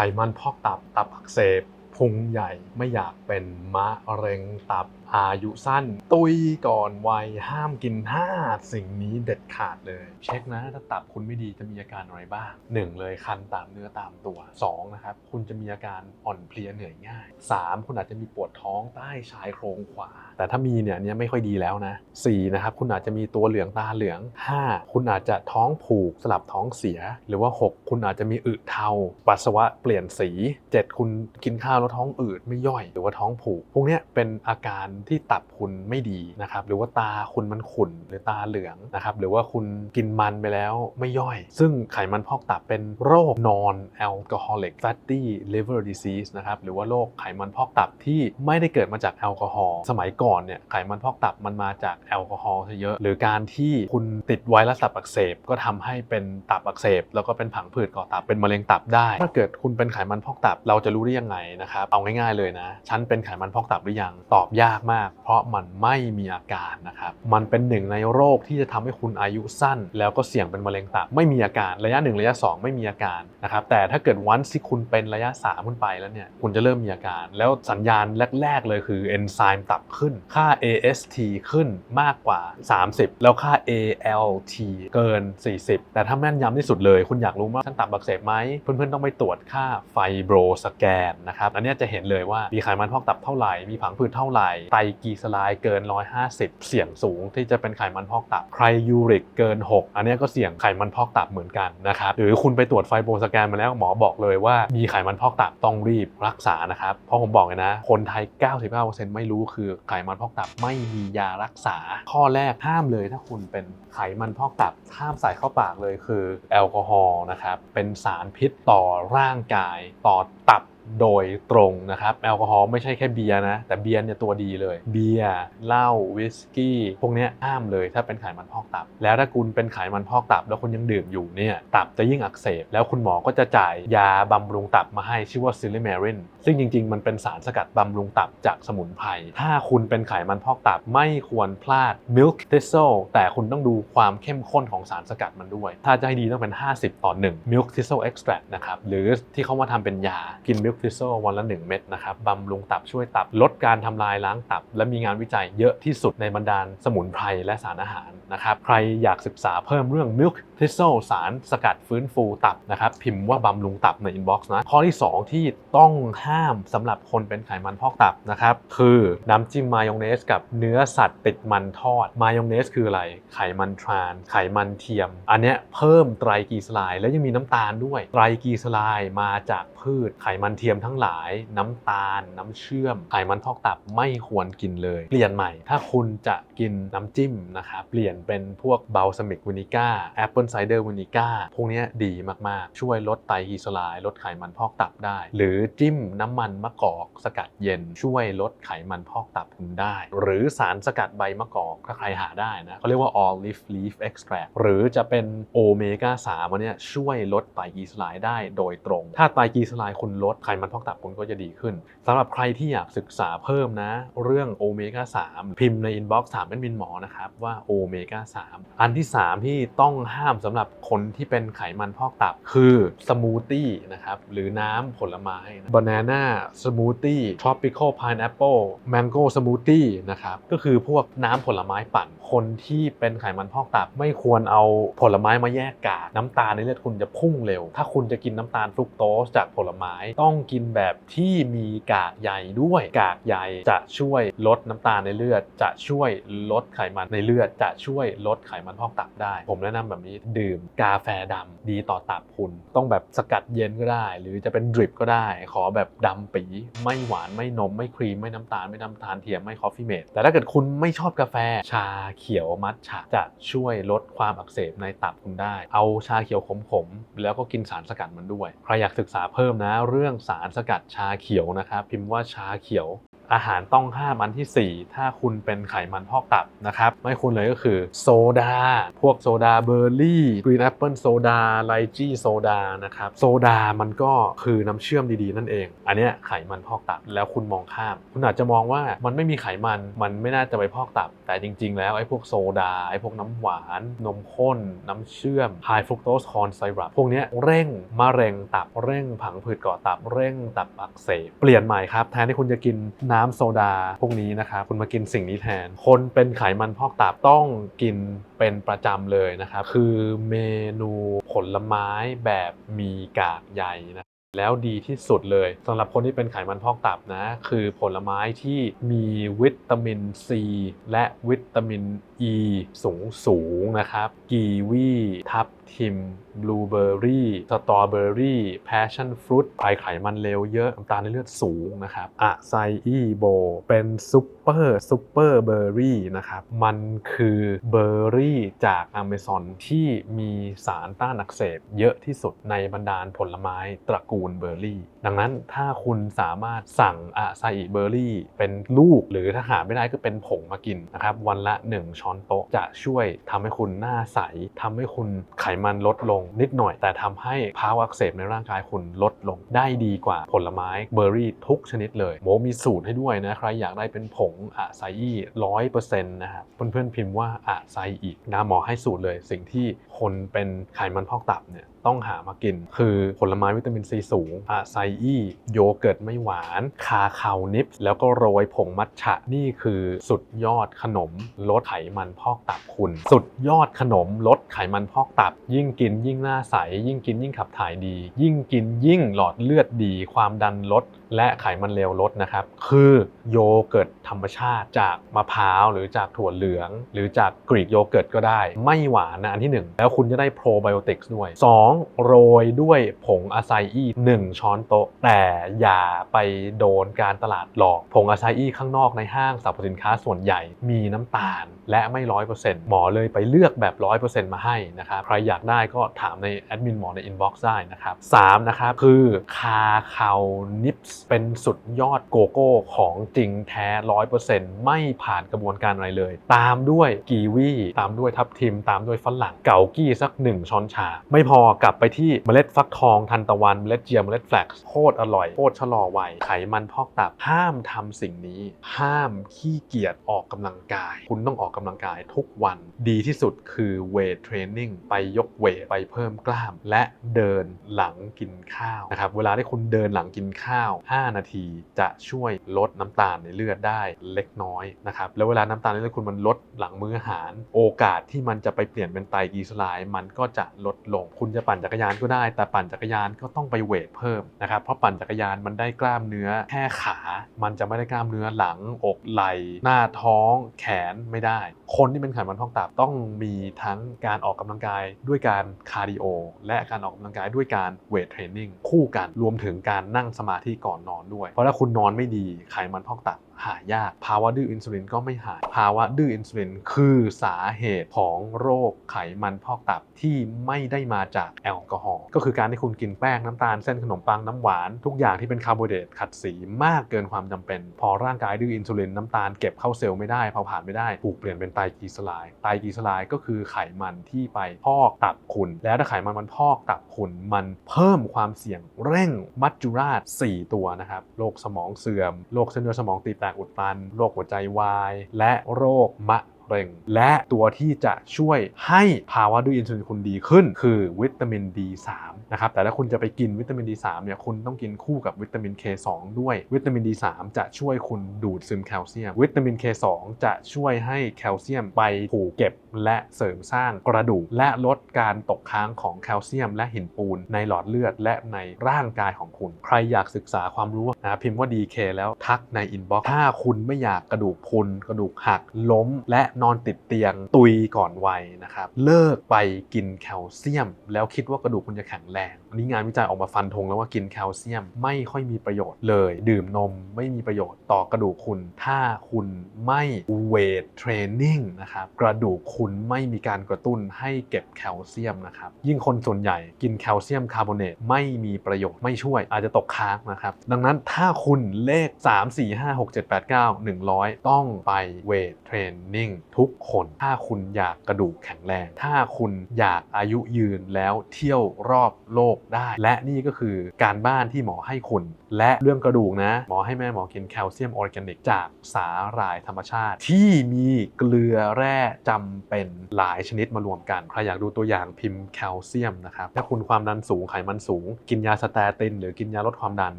ไขมันพอกตับตับอักเสบพุงใหญ่ไม่อยากเป็นมะเร็งตับอายุสั้น ตุยก่อนวัยห้ามกิน 5 สิ่งนี้เด็ดขาดเลย เช็คนะถ้าตับคุณไม่ดีจะมีอาการอะไรบ้าง 1 เลยคันตามเนื้อตามตัว 2 นะครับ คุณจะมีอาการอ่อนเพลียเหนื่อยง่าย 3 คุณอาจจะมีปวดท้องใต้ชายโครงขวา แต่ถ้ามีเนี่ยเนี้ยไม่ค่อยดีแล้วนะ 4 นะครับ คุณอาจจะมีตัวเหลืองตาเหลือง 5 คุณอาจจะท้องผูกสลับท้องเสีย หรือว่า 6 คุณอาจจะมีอึเทา ปัสสาวะเปลี่ยนสี 7 คุณกินข้าวแล้วท้องอืดไม่ย่อย หรือว่าท้องผูก พวกนี้เป็นอาการที่ตับคุณไม่ดีนะครับหรือว่าตาคุณมันขุ่นหรือตาเหลืองนะครับหรือว่าคุณกินมันไปแล้วไม่ย่อย ซึ่งไขมันพอกตับเป็นโรค non alcoholic fatty liver disease นะครับหรือว่าโรคไขมันพอกตับที่ไม่ได้เกิดมาจากแอลกอฮอล์สมัยก่อนเนี่ยไขมันพอกตับมันมาจากแอลกอฮอล์ซะเยอะ หรือการที่คุณติดไวรัสตับอักเสบก็ทำให้เป็นตับอักเสบ แล้วก็เป็นผังผืดก่อตับเป็นมะเร็งตับได้ ถ้าเกิดคุณเป็นไขมันพอกตับเราจะรู้ได้ยังไงนะครับเอาง่ายๆเลยนะฉันเป็นไขมันพอกตับหรือยังตอบยากมาก เพราะมันไม่มีอาการนะครับ มันเป็นหนึ่งในโรคที่จะทำให้คุณอายุสั้น แล้วก็เสี่ยงเป็นมะเร็งตับไม่มีอาการระยะ 1 ระยะ 2 ไม่มีอาการนะครับ แต่ถ้าเกิดวันที่คุณเป็นระยะ3ขึ้นไปแล้วเนี่ยคุณจะเริ่มมีอาการ แล้วสัญญาณแรก ๆ เลยคือเอนไซม์ตับขึ้นค่า AST ขึ้นมากกว่า 30 แล้วค่า ALT เกิน 40 แต่ถ้าแม่นยำที่สุดเลย คุณอยากรู้ว่าท่านตับอักเสบไหมเพื่อนๆต้องไปตรวจค่าไฟโบรสแกนนะครับอันนี้จะเห็นเลยว่ามีไขมันพอกตับเท่าไหร่มีผังผืดเท่าไหร่ไตรกลีเซอไรด์เกิน 150 เสี่ยงสูงที่จะเป็นไขมันพอกตับไครยูริกเกิน 6 อันนี้ก็เสี่ยงไขมันพอกตับเหมือนกันนะครับหรือคุณไปตรวจไฟโบรสแกนมาแล้วหมอบอกเลยว่ามีไขมันพอกตับต้องรีบรักษานะครับเพราะผมบอกเลยนะ คนไทย 99%ไม่รู้คือไขมันพอกตับไม่มียารักษา ข้อแรกห้ามเลยถ้าคุณเป็นไขมันพอกตับห้ามใส่เข้าปากเลยคือแอลกอฮอล์นะครับเป็นสารพิษต่อร่างกายต่อตับ โดยตรงนะครับแอลกอฮอล์ไม่ใช่แค่เบียร์นะ แต่เบียร์เนี่ยตัวดีเลย เบียร์เหล้าวิสกี้ พวกนี้ห้ามเลยถ้าเป็นไขมันพอกตับ แล้วถ้าคุณเป็นไขมันพอกตับ แล้วคุณยังดื่มอยู่เนี่ยตับจะยิ่งอักเสบ แล้วคุณหมอก็จะจ่ายยาบำรุงตับมาให้ชื่อว่าซิลิเมรินซึ่งจริง ๆ มันเป็นสารสกัดบำรุงตับจากสมุนไพรถ้าคุณเป็นไขมันพอกตับไม่ควรพลาด milk thistle แต่คุณต้องดูความเข้มข้นของสารสกัดมันด้วย ถ้าจะให้ดีต้องเป็น 50 ต่อ 1 milk thistle extract นะครับหรือที่เขามาทำเป็นยากิน milk thistle วันละ 1 เม็ดนะครับบำรุงตับช่วยตับลดการทำลายล้างตับ และมีงานวิจัยเยอะที่สุดในบรรดาสมุนไพรและสารอาหารนะครับใครอยากศึกษาเพิ่มเรื่อง milk thistle สารสกัดฟื้นฟูตับนะครับพิมพ์ว่าบำรุงตับใน inbox นะข้อที่ 2 ที่ต้องห้ามสำหรับคนเป็นไขมันพอกตับนะครับคือน้ำจิ้มมายองเนสกับเนื้อสัตว์ติดมันทอดมายองเนสคืออะไร ไขมันทราน ไขมันเทียม อันเนี้ยเพิ่มไตรกลีเซอไรด์แล้วยังมีน้ำตาลด้วยไตรกลีเซอไรด์มาจากพืชไขมันเทียมทั้งหลาย น้ำตาล น้ำเชื่อม ไขมันพอกตับไม่ควรกินเลย เปลี่ยนใหม่ ถ้าคุณจะกินน้ำจิ้มนะครับ เปลี่ยนเป็นพวกเบลซามิกวินิก้าแอปเปิลไซเดอร์วินิก้าพวกนี้ดีมากๆ ช่วยลดไตรกลีเซอไรด์ลดไขมันพอกตับได้ หรือจิ้มน้ำมันมะกอกสกัดเย็น ช่วยลดไขมันพอกตับคุณได้ หรือสารสกัดใบมะกอกถ้าใครหาได้นะเขาเรียกว่า olive leaf extract หรือจะเป็นโอเมก้า3อันเนี้ยช่วยลดไตรกลีเซอไรด์ได้โดยตรง ถ้าไตรกลีเซอไรด์คุณลดไขมันพอกตับคุณก็จะดีขึ้นสำหรับใครที่อยากศึกษาเพิ่มนะ เรื่องโอเมก้า3พิมพ์ใน inbox ถามเป็นมินหมอนะครับว่าโอเมก้า3อันที่ 3 ที่ต้องห้ามสำหรับคนที่เป็นไขมันพอกตับคือสมูทตี้นะครับหรือน้ำผลไม้บานาน่าสมูทตี้ tropical pineapple mango smoothie นะครับก็คือพวกน้ำผลไม้ปั่นคนที่เป็นไขมันพอกตับไม่ควรเอาผลไม้มาแยกกากน้ำตาลในเลือดคุณจะพุ่งเร็ว ถ้าคุณจะกินน้ำตาลฟรุกโตสจากผลไม้ต้องกินแบบที่มีกากใยด้วย กากใยจะช่วยลดน้ำตาลในเลือด จะช่วยลดไขมันในเลือด จะช่วยลดไขมันพอกตับได้ ผมแนะนำแบบนี้ดื่มกาแฟดำดีต่อตับคุณ ต้องแบบสกัดเย็นก็ได้ หรือจะเป็นดริปก็ได้ ขอแบบดำปีไม่หวานไม่นม ไม่ครีมไม่น้ำตาลไม่น้ำตาลเทียมไม่คอฟฟี่เมดแต่ถ้าเกิดคุณไม่ชอบกาแฟชาเขียวมัทฉะจะช่วยลดความอักเสบในตับคุณได้ เอาชาเขียวขมๆแล้วก็กินสารสกัดมันด้วย ใครอยากศึกษาเพิ่มนะเรื่องสารสกัดชาเขียวนะครับ พิมพ์ว่าชาเขียว อาหารต้องห้ามอันทีสี่ 4 ถ้าคุณเป็นไขมันพอกตับนะครับ ไม่คุณเลยก็คือโซดา พวกโซดาเบอร์รี่กรีนแอปเปิลโซดาไลจี้โซดานะครับโซดามันก็คือน้ำเชื่อมดีๆ นั่นเอง อันนี้ไขมันพอกตับแล้วคุณมองข้าม คุณอาจจะมองว่ามันไม่มีไขมันมันไม่น่าจะไปพอกตับ แต่จริง ๆ แล้วไอ้พวกโซดาไอ้พวกน้ำหวาน นมข้น น้ำเชื่อม high fructose corn syrup พวกนี้เร่งมะเร็งตับเร่งผังผืดก่อตับเร่งตับอักเสบเปลี่ยนใหม่ครับแทนที่คุณจะกินน้ำโซดา พวกนี้นะครับคุณมากินสิ่งนี้แทน คนเป็นไขมันพอกตับต้องกินเป็นประจำเลยนะครับ คือเมนูผลไม้แบบมีกากใยนะแล้วดีที่สุดเลยสำหรับคนที่เป็นไขมันพอกตับนะ คือผลไม้ที่มีวิตามินซีและวิตามิน อ e ีสูงสูงนะครับกีวีทับทิมบลูเบอร์รี่สตรอเบอร์รี่แพชชั่นฟรุตไอไขมันเลวเยอะน้ำตาลในเลือดสูงนะครับอะไซอีโบ เป็นซุปเปอร์ซุปเปอร์เบอร์รี่นะครับ มันคือเบอร์รี่จากอเมซอนที่มีสารต้านอักเสบเยอะที่สุดในบรรดาผลไม้ตระกูลเบอร์รี่ ดังนั้นถ้าคุณสามารถสั่งอะไซอิเบอร์รี่เป็นลูก หรือถ้าหาไม่ได้ก็เป็นผงมากินนะครับ วันละ 1ช้อนโต๊ะ จะช่วยทำให้คุณหน้าใสทำให้คุณไขมันลดลงนิดหน่อย แต่ทำให้ภาวะอักเสบในร่างกายคุณลดลงได้ดีกว่าผลไม้เบอร์รี่ทุกชนิดเลยโมมีสูตรให้ด้วยนะใครอยากได้เป็นผงอะไซอีร้อยเปอร์เซ็นต์นะครับเพื่อนๆพิมพ์ว่าอะไซอีนะหมอให้สูตรเลยสิ่งที่คนเป็นไขมันพอกตับเนี่ยต้องหามากิน คือผลไม้วิตามินซีสูงอะไซอี้โยเกิร์ตไม่หวาน คาคาวนิป แล้วก็โรยผงมัทฉะนี่คือสุดยอดขนมลดไขมันพอกตับคุณ สุดยอดขนมลดไขมันพอกตับ ยิ่งกินยิ่งหน้าใส ยิ่งกินยิ่งขับถ่ายดี ยิ่งกินยิ่งหลอดเลือดดี ความดันลดและไขมันเลวลดนะครับ คือโยเกิร์ตธรรมชาติจากมะพร้าวหรือจากถั่วเหลือง หรือจากกรีกโยเกิร์ตก็ได้ ไม่หวานนะอันที่ 1 แล้วคุณจะได้โปรไบโอติกส์ด้วย 2. โรยด้วยผงอะไซอี1ช้อนโต๊ะ แต่อย่าไปโดนการตลาดหลอก ผงอะไซอีข้างนอกในห้างสรรพสินค้าส่วนใหญ่มีน้ำตาล และไม่ร้อยเปอร์เซ็นต์หมอเลยไปเลือกแบบร้อยเปอร์เซ็นต์มาให้นะครับใครอยากได้ก็ถามในแอดมินหมอในอินบ็อกซ์ได้นะครับสามนะครับคือคาคาวนิปส์เป็นสุดยอดโกโก้ของจริงแท้ร้อยเปอร์เซ็นต์ไม่ผ่านกระบวนการอะไรเลย ตามด้วยกีวีตามด้วยทับทิม ตามด้วยฝรั่งเกากี้สัก 1 ช้อนชา ไม่พอกลับไปที่เมล็ดฟักทองทันตะวันเมล็ดเจียมเมล็ดแฟลกซ์โคตรอร่อยโคตรชะลอวัยไขมันพอกตับห้ามทำสิ่งนี้ ห้ามขี้เกียจออกกำลังกาย คุณต้องออกกำลังกายทุกวันดีที่สุดคือเวทเทรนนิ่งไปยกเวทไปเพิ่มกล้าม และเดินหลังกินข้าวนะครับเวลาที่คุณเดินหลังกินข้าว 5 นาทีจะช่วยลดน้ำตาลในเลือดได้เล็กน้อยนะครับแล้วเวลาน้ำตาลในเลือดคุณมันลดหลังมื้ออาหาร โอกาสที่มันจะไปเปลี่ยนเป็นไตรกลีเซอไรด์มันก็จะลดลงคุณจะปั่นจักรยานก็ได้ แต่ปั่นจักรยานก็ต้องไปเวทเพิ่มนะครับเพราะปั่นจักรยานมันได้กล้ามเนื้อแค่ขา มันจะไม่ได้กล้ามเนื้อหลังอกไหล่หน้าท้องแขนไม่ได้ คนที่เป็นไขมันพอกตับต้องมีทั้งการออกกำลังกายด้วยการคาร์ดิโอและการออกกำลังกายด้วยการเวทเทรนนิ่งคู่กันรวมถึงการนั่งสมาธิก่อนนอนด้วย เพราะถ้าคุณนอนไม่ดีไขมันพอกตับ หายาก ภาวะดื้ออินซูลินก็ไม่หาย ภาวะดื้ออินซูลินคือสาเหตุของโรคไขมันพอกตับที่ไม่ได้มาจากแอลกอฮอล์ก็คือการที่คุณกินแป้งน้ำตาลเส้นขนมปังน้ำหวาน ทุกอย่างที่เป็นคาร์โบไฮเดรตขัดสีมากเกินความจำเป็น พอร่างกายดื้ออินซูลินน้ำตาลเก็บเข้าเซลล์ไม่ได้เผาผลาญไม่ได้ถูกเปลี่ยนเป็นไตรกลีเซอไรด์ไตรกลีเซอไรด์ก็คือไขมันที่ไปพอกตับคุณ แล้วถ้าไขมันมันพอกตับคุณมันเพิ่มความเสี่ยงเร่งมัจจุราช 4 ตัวนะครับโรคสมองเสื่อมโรคเส้นเลือดสมองตีบแตกอุดตัน โรคหัวใจวาย และโรคมะ เร็งและตัวที่จะช่วยให้ภาวะดื้ออินซูลินคุณดีขึ้น คือวิตามิน D3 นะครับแต่ถ้าคุณจะไปกินวิตามิน D3 เนี่ยคุณต้องกินคู่กับวิตามิน K2 ด้วยวิตามิน D3 จะช่วยคุณดูดซึมแคลเซียม วิตามิน K2 จะช่วยให้แคลเซียมไปผูกเก็บและเสริมสร้างกระดูก และลดการตกค้างของแคลเซียม และหินปูนในหลอดเลือด และในร่างกายของคุณ ใครอยากศึกษาความรู้นะพิมพ์ว่า DK แล้วทักในอินบ็อกซ์ถ้าคุณไม่อยากกระดูกพุนกระดูกหักล้ม และนอนติดเตียง ตุยก่อนวัยนะครับ เลิกไปกินแคลเซียม แล้วคิดว่ากระดูกคุณจะแข็งแรงอันนี้งานวิจัยออกมาฟันธงแล้วว่ากินแคลเซียมไม่ค่อยมีประโยชน์เลย ดื่มนมไม่มีประโยชน์ต่อกระดูกคุณ ถ้าคุณไม่เวทเทรนนิ่งนะครับกระดูกคุณไม่มีการกระตุ้นให้เก็บแคลเซียมนะครับยิ่งคนส่วนใหญ่กินแคลเซียมคาร์บอเนตไม่มีประโยชน์ไม่ช่วย อาจจะตกค้างนะครับ ดังนั้นถ้าคุณเลข 3 4 5 6 7 8 9 100 ต้องไปเวทเทรนนิ่ง ทุกคน ถ้าคุณอยากกระดูกแข็งแรง ถ้าคุณอยากอายุยืนแล้วเที่ยวรอบโลกได้ และนี่ก็คือการบ้านที่หมอให้คุณ และเรื่องกระดูกนะ หมอให้แม่หมอกินแคลเซียมออร์แกนิกจากสาหร่ายธรรมชาติ ที่มีเกลือแร่จำเป็นหลายชนิดมารวมกัน ใครอยากดูตัวอย่างพิมพ์แคลเซียมนะครับ ถ้าคุณความดันสูงไขมันสูง กินยาสเตติน หรือกินยาลดความดัน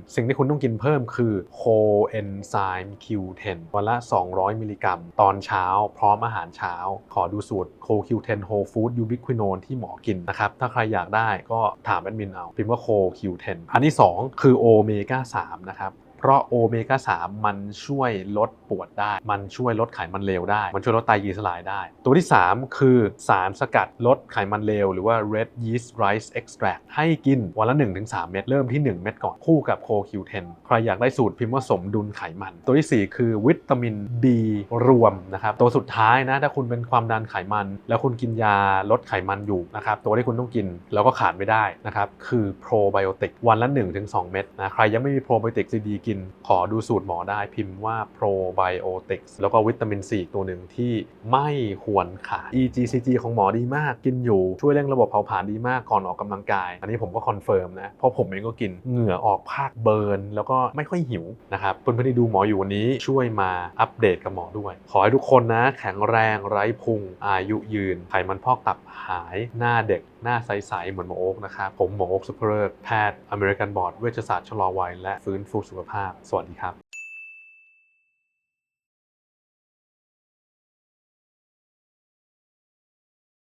สิ่งที่คุณต้องกินเพิ่มคือโคเอนไซม์ Q10 วันละ 200 มิลลิกรัม ตอนเช้าพร้อมอาาหารเช้า ขอดูสูตรโค Q10 Whole Food Ubiquinone ที่หมอกินนะครับ ถ้าใครอยากได้ก็ถามแอดมินเอา พิมพ์ว่าโค Q10 อันที่ 2 คือโอเมก้า3นะครับ เพราะโอเมก้า3มันช่วยลดปวดได้ มันช่วยลดไขมันเลวได้ มันช่วยลดไตรกลีเซอไรด์ได้ ตัวที่ 3 คือสารสกัดลดไขมันเลว หรือว่า red yeast rice extract ให้กินวันละ 1-3 เม็ดเริ่มที่ 1 เม็ดก่อนคู่กับโค Q10 ใครอยากได้สูตรพิมพ์ว่าสมดุลไขมัน ตัวที่ 4 คือวิตามิน B รวมนะครับตัวสุดท้ายนะถ้าคุณเป็นความดันไขมัน แล้วคุณกินยาลดไขมันอยู่นะครับตัวที่คุณต้องกินแล้วก็ขาดไม่ได้นะครับคือโปรไบโอติกวันละ 1-2 เม็ดนะใครยังไม่มีโปรไบโอติกดีๆกิน ขอดูสูตรหมอได้พิมพ์ว่าโปรไบโอติกแล้วก็วิตามิน C อีกตัวหนึ่งที่ไม่ควรขาด EGCG ของหมอดีมากกินอยู่ช่วยเร่งระบบเผาผลาญดีมากก่อนออกกำลังกาย อันนี้ผมก็คอนเฟิร์มนะเพราะผมเองก็กินเหงื่อออกภาคเบิร์นแล้วก็ไม่ค่อยหิวนะครับเพื่อนๆที่ดูหมออยู่วันนี้ช่วยมาอัปเดตกับหมอด้วย ขอให้ทุกคนนะแข็งแรงไร้พุงอายุยืนไขมันพอกตับหายหน้าเด็กหน้าใส ๆ เหมือนหมอโอ๊กนะครับผมหมอโอ๊กสุภเริกแพทย์อเมริกันบอร์ดเวชศาสตร์ชะลอวัยและฟื้นฟูสุขภาพภาพ สวัสดีครับ